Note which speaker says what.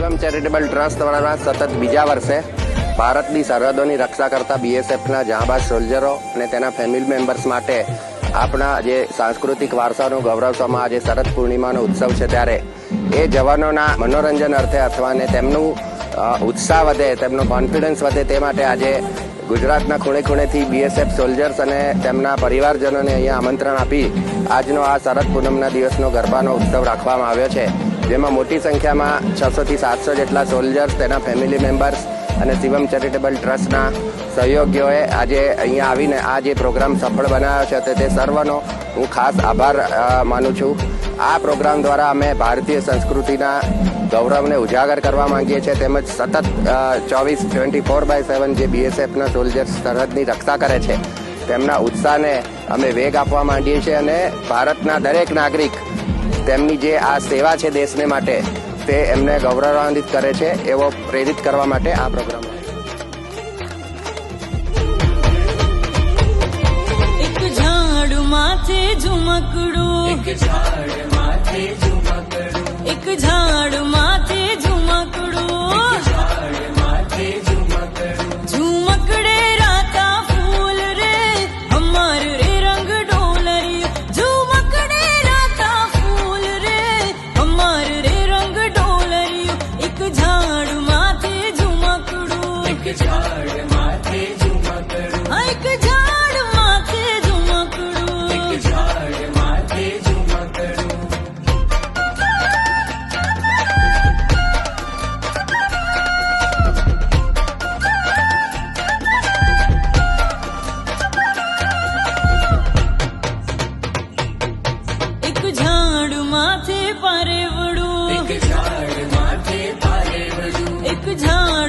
Speaker 1: Shivam charitable trust દ્વારા સતત બીજા વર્ષે ભારતની સરહદોની રક્ષા કરતા બીએસએફના જાંબાઝ સોલ્જરો અને તેના ફેમિલી મેમ્બર્સ માટે આપણા જે સાંસ્કૃતિક વારસાનું ગૌરવ સમા આજે શરદ પૂર્ણિમાનો ઉત્સવ છે ત્યારે એ જવાનોના મનોરંજન અર્થે અથવા ને તેમનું ઉત્સાહ વધે, તેમનો કોન્ફિડન્સ વધે તે માટે આજે ગુજરાતના ખૂણે ખૂણેથી બીએસએફ સોલ્જર્સ અને તેમના પરિવારજનોને અહીંયા આમંત્રણ આપી આજનો આ શરદ પૂનમના દિવસનો ગરબાનો ઉત્સવ રાખવામાં આવ્યો છે. જેમાં મોટી સંખ્યામાં છસો થી સાતસો જેટલા સોલ્જર્સ તેના ફેમિલી મેમ્બર્સ અને શિવમ ચેરિટેબલ ટ્રસ્ટના સહયોગીઓએ આજે અહીંયા આવીને આ જે પ્રોગ્રામ સફળ બનાવ્યો છે તે તે સર્વનો હું ખાસ આભાર માનું છું. આ પ્રોગ્રામ દ્વારા અમે ભારતીય સંસ્કૃતિના ગૌરવને ઉજાગર કરવા માંગીએ છીએ તેમજ સતત ચોવીસ ટ્વેન્ટી ફોર બાય સેવન જે બીએસએફના સોલ્જર્સ સરહદની રક્ષા કરે છે, તેમના ઉત્સાહને અમે વેગ આપવા માંગીએ છીએ અને ભારતના દરેક નાગરિક તેમની જે આ સેવા છે દેશને માટે તે એમને ગૌરવાન્વિત કરે છે એવો પ્રેરિત કરવા માટે આ પ્રોગ્રામ માથે ઝુમકડું.
Speaker 2: એક ઝાડ માથે ઝુમકડું. એક ઝાડમાં માથે પરવડું. એક ઝાડ માથે પરવડું.
Speaker 3: એક ઝાડ